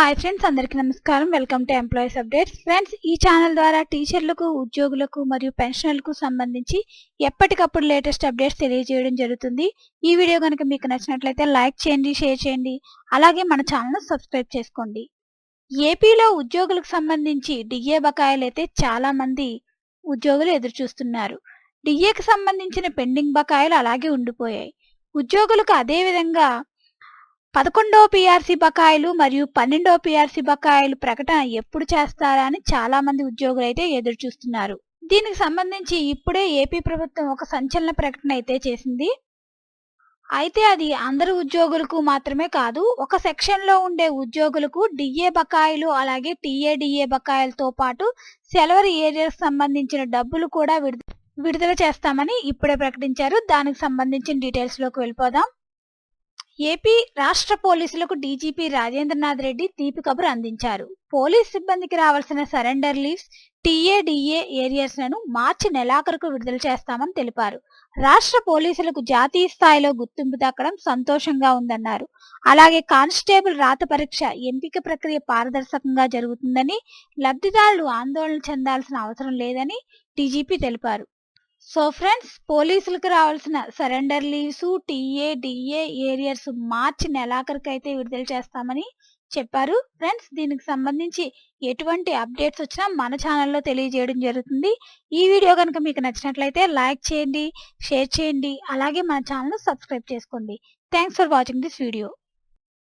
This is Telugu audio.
హాయ్ ఫ్రెండ్స్ అందరికీ నమస్కారం. Welcome to employees updates friends ఈ ఛానల్ ద్వారా టీచర్లకు ఉద్యోగులకు మరియు పెన్షనర్లకు సంబంధించి ఎప్పటికప్పుడు లేటెస్ట్ అప్డేట్స్ తెలియజేయడం జరుగుతుంది. ఈ వీడియో కనుక మీకు నచ్చినట్లయితే లైక్ చేయండి షేర్ చేయండి. అలాగే మన ఛానల్ను సబ్స్క్రైబ్ చేసుకోండి. ఏపీలో ఉద్యోగులకు సంబంధించి డిఏ బకాయిలు అయితే చాలా మంది ఉద్యోగులు ఎదురు చూస్తున్నారు. డిఏకి సంబంధించిన పెండింగ్ బకాయిలు అలాగే ఉండిపోయాయి. ఉద్యోగులకు అదే పదకొండో పీఆర్సీ బకాయిలు మరియు పన్నెండో పీఆర్సీ బకాయిలు ప్రకటన ఎప్పుడు చేస్తారా అని చాలా మంది ఉద్యోగులు అయితే ఎదురు చూస్తున్నారు. దీనికి సంబంధించి ఇప్పుడే ఏపీ ప్రభుత్వం ఒక సంచలన ప్రకటన అయితే చేసింది. అయితే అది అందరు ఉద్యోగులకు మాత్రమే కాదు ఒక సెక్షన్లో ఉండే ఉద్యోగులకు డిఏ బకాయిలు అలాగే టీఏడిఏ బకాయిలతో పాటు సెలవరి ఏరియాకు సంబంధించిన డబ్బులు కూడా విడుదల విడుదల చేస్తామని ఇప్పుడే ప్రకటించారు. దానికి సంబంధించిన డీటెయిల్స్లోకి వెళ్ళిపోదాం. ఏపీ రాష్ట్ర పోలీసులకు డీజీపీ రాజేంద్రనాథ్ రెడ్డి తీపి కబురు అందించారు. పోలీస్ సిబ్బందికి రావాల్సిన సరెండర్ లీవ్స్ టీఏడిఏ ఏరియర్స్లను మార్చి నెలాఖరుకు విడుదల చేస్తామని తెలిపారు. రాష్ట్ర పోలీసులకు జాతీయ స్థాయిలో గుర్తింపు దక్కడం సంతోషంగా ఉందన్నారు. అలాగే కానిస్టేబుల్ రాత పరీక్ష ఎంపిక ప్రక్రియ పారదర్శకంగా జరుగుతుందని లబ్ధిదారులు ఆందోళన చెందాల్సిన అవసరం లేదని డీజీపీ తెలిపారు. సో ఫ్రెండ్స్ పోలీసులకు రావాల్సిన surrender leaves TA DA arrears March నెలాఖరికి అయితే విడుదల చేస్తామని చెప్పారు. ఫ్రెండ్స్ దీనికి సంబంధించి ఎటువంటి అప్డేట్స్ వచ్చినా మన ఛానల్లో తెలియజేయడం జరుగుతుంది. ఈ వీడియో కనుక మీకు నచ్చినట్లయితే లైక్ చేయండి షేర్ చేయండి అలాగే మన ఛానల్ సబ్స్క్రైబ్ చేసుకోండి. Thanks for watching this video